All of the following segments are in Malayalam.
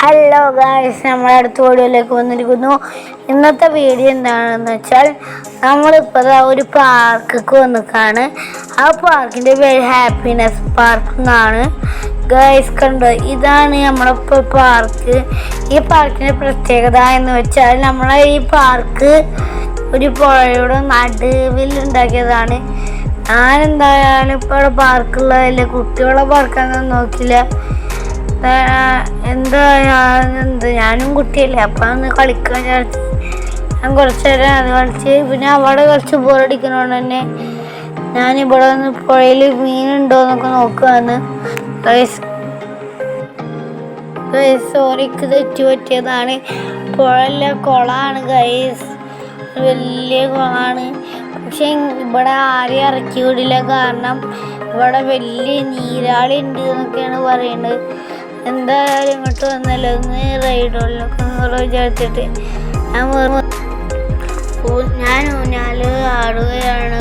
ഹലോ ഗായ്സ് നമ്മുടെ അടുത്ത വീഡിയോയിലേക്ക് വന്നിരിക്കുന്നു. ഇന്നത്തെ വീഡിയോ എന്താണെന്ന് വെച്ചാൽ നമ്മളിപ്പോൾ ഒരു പാർക്കിക്ക് വന്നിക്കാണ്. ആ പാർക്കിന്റെ പേര് ഹാപ്പിനെസ് പാർക്ക് എന്നാണ്. ഗായ്സ് കണ്ടോ? ഇതാണ് നമ്മളിപ്പോൾ പാർക്ക്. ഈ പാർക്കിന്റെ പ്രത്യേകത എന്ന് വെച്ചാൽ നമ്മളെ ഈ പാർക്ക് ഒരു പുഴയുടെ നടുവിൽ ഉണ്ടാക്കിയതാണ്. ഞാൻ എന്തായാലും ഇപ്പോൾ പാർക്കുള്ളതല്ലേ കുട്ടികളെ പാർക്കാനൊന്നും നോക്കില്ല. എന്താ എന്ത് ഞാനും കുട്ടിയല്ലേ അപ്പം അന്ന് കളിക്കാൻ ഞാൻ കുറച്ച് നേരം അത് കളിച്ച് പിന്നെ അവിടെ കുറച്ച് ബോറടിക്കുന്നതുകൊണ്ട് തന്നെ ഞാൻ ഇവിടെ വന്ന് പുഴയിൽ മീനുണ്ടോ എന്നൊക്കെ നോക്കുവാന്ന്. സോറിക്ക് തെറ്റു പറ്റിയതാണ്. പുഴല്ല കുളമാണ് ഗൈസ് വലിയ കുളമാണ് പക്ഷെ ഇവിടെ ആരെയും ഇറക്കി വിടില്ല. കാരണം ഇവിടെ വലിയ നീരാളി ഉണ്ട് എന്നൊക്കെയാണ് പറയുന്നത്. എന്തായാലും ഇങ്ങോട്ട് വന്നല്ലോ ഒന്ന് റൈഡുകളിലൊക്കെ ഒന്ന് വിചാരിച്ചിട്ട് ഞാൻ ഞാൻ ഊഞ്ഞാൽ ആടുകയാണ്.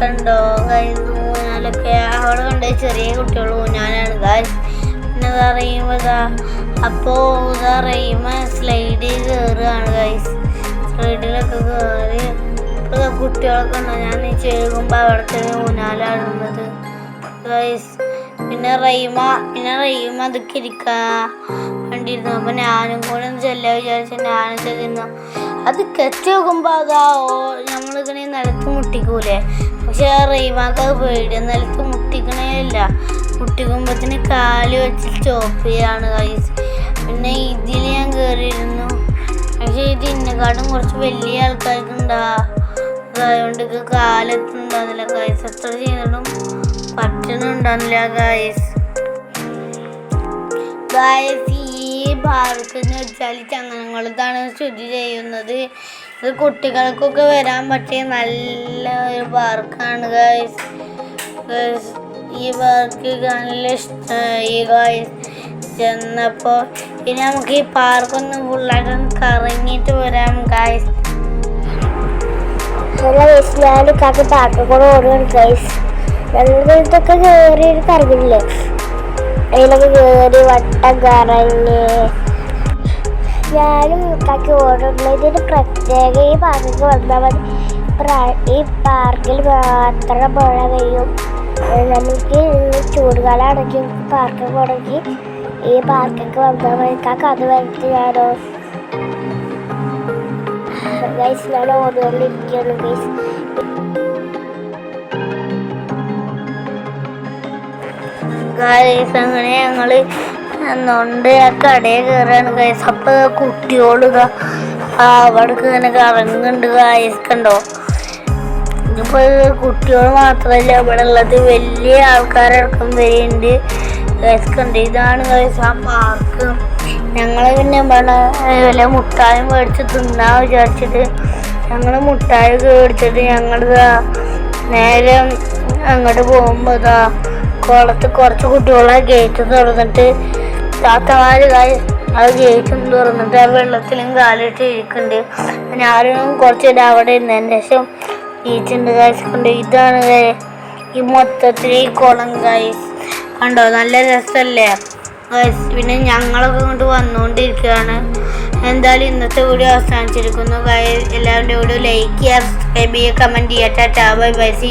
കണ്ടോ ഊഞ്ഞാലൊക്കെ അവിടെ കണ്ട ചെറിയ കുട്ടികൾ ഊഞ്ഞാലാണ് ഗൈസ് പിന്നെ പറയുമ്പോൾ ഇതാ അപ്പോൾ ഇതാ അറിയുമ്പോൾ സ്ലൈഡിൽ കയറുകയാണ് കൈസ് സ്ലൈഡിലൊക്കെ കയറി കുട്ടികളൊക്കെ ഉണ്ടോ? ഞാൻ ചെയ്യുമ്പോൾ അവിടുത്തെ ഊഞ്ഞാലാടുന്നത്. ഗൈസ് പിന്നെ റൈമ പിന്നെ റൈമ അതൊക്കെ ഇരിക്കാ കണ്ടിരുന്നു. അപ്പൊ ഞാനും കൂടെ ചെല്ലാ വിചാരിച്ച ഞാനും ചെല്ലുന്നു അത് കെച്ച് നോക്കുമ്പോ അതാ ഓ നമ്മളിങ്ങനെ നിലത്ത് മുട്ടിക്കൂലേ? പക്ഷെ ആ റൈമാക്ക് അത് പേടി നിലത്ത് മുട്ടിക്കണേ ഇല്ല. മുട്ടിക്കുമ്പത്തിന് കാൽ വെച്ച് സ്റ്റോപ്പ് ചെയ്യാണ് പിന്നെ ഇതിൽ ഞാൻ കയറിയിരുന്നു പക്ഷെ ഇത് ഇന്നെക്കാട്ടും കുറച്ച് വലിയ ആൾക്കാർക്കുണ്ടാ. അതുകൊണ്ട് ഇത് കാലെത്തുണ്ടാകുന്നില്ല കൈസ് എത്ര ചെയ്തിട്ടും പറ്റുന്നുണ്ടാകുന്നില്ല ഗായ്സ് ഗായ്സ് ഈ പാർക്ക് എന്ന് വെച്ചാൽ ചങ്ങനങ്ങളതാണ് സ്ഥിതി ചെയ്യുന്നത്. ഇത് കുട്ടികൾക്കൊക്കെ വരാൻ പറ്റിയ നല്ല ഒരു പാർക്കാണ് ഗായ്സ് ഈ പാർക്ക് നല്ല ഇഷ്ടമായി ഗായ്സ് ചെന്നപ്പോൾ ഇനി നമുക്ക് ഈ പാർക്കൊന്ന് ഫുള്ളായിട്ടൊന്ന് കറങ്ങിയിട്ട് വരാം ഗായ്സ് നല്ല വയസ്സിലായാലും കാക്ക പാട്ട് കൂടെ ഓടുകയാണ് ഗൈസ് ഇതൊക്കെ കയറി ഒരു കറങ്ങില്ലേ അതിലൊക്കെ കയറി വട്ടം കറങ്ങി. ഞാനും കാക്കി ഓടുന്നത് ഇതിന് പ്രത്യേക ഈ പാർക്കിൽ വന്നാൽ മതി. ഈ പാർക്കിൽ മാത്രം മഴ പെയ്യും നമുക്ക് ചൂടുകാലാണെങ്കിൽ പാർക്കിൽ പോകണമെങ്കിൽ ഈ പാർക്കൊക്കെ വന്നാൽ മതി. കാക്ക അത് വരുത്തി ഞാനോ ഗൈസ് ഞാൻ ഓടുകൊണ്ടിരിക്കുകയാണ് ഗൈസ്. ഗൈസ് അങ്ങനെ ഞങ്ങൾ നൊണ്ട് ആ കടയിൽ കയറാണ് കൈസ് അപ്പൊ കുട്ടിയോട് ഇതാ അവിടെ ഇങ്ങനെ കറങ്ങുന്നുണ്ട് കായസ് കണ്ടോ? ഇപ്പൊ കുട്ടികൾ മാത്രമല്ല ഇവിടെ ഉള്ളത് വലിയ ആൾക്കാരടക്കം വരുന്നുണ്ട് ഗൈസ് കണ്ട്? ഇതാണ് കൈസ് ആ പാർക്ക് ഞങ്ങൾ പിന്നെ വല്ല മുട്ടായും മേടിച്ച് തിന്നാ വിചാരിച്ചിട്ട് ഞങ്ങൾ മുട്ടായി മേടിച്ചിട്ട് ഞങ്ങളിതാ നേരെ അങ്ങോട്ട് പോകുമ്പോ ഇതാ കുളത്ത് കുറച്ച് കുട്ടികളെ ഗേറ്റ് തുറന്നിട്ട് താത്തമാര് കായ് അത് ഗേറ്റും തുറന്നിട്ട് ആ വെള്ളത്തിലും കാലിട്ട് ഇരിക്കുന്നുണ്ട്. ഞാനും കുറച്ച് നേരം അവിടെ ഇരുന്നതിന് ശേഷം ഈച്ചുണ്ട് കായ്സ് കൊണ്ട്. ഇതാണ് ഈ മൊത്തത്തിൽ ഈ കുളം കായ്സ് കണ്ടോ? നല്ല രസമല്ലേ പിന്നെ ഞങ്ങളൊക്കെ ഇങ്ങോട്ട് വന്നുകൊണ്ടിരിക്കുകയാണ്. എന്തായാലും ഇന്നത്തെ വീഡിയോ അവസാനിച്ചിരിക്കുന്നു. എല്ലാവരുടെ വീഡിയോ ലൈക്ക് ചെയ്യുക സബ്സ്ക്രൈബ് ചെയ്യുക കമന്റ് ചെയ്യുക. Tata bye bye see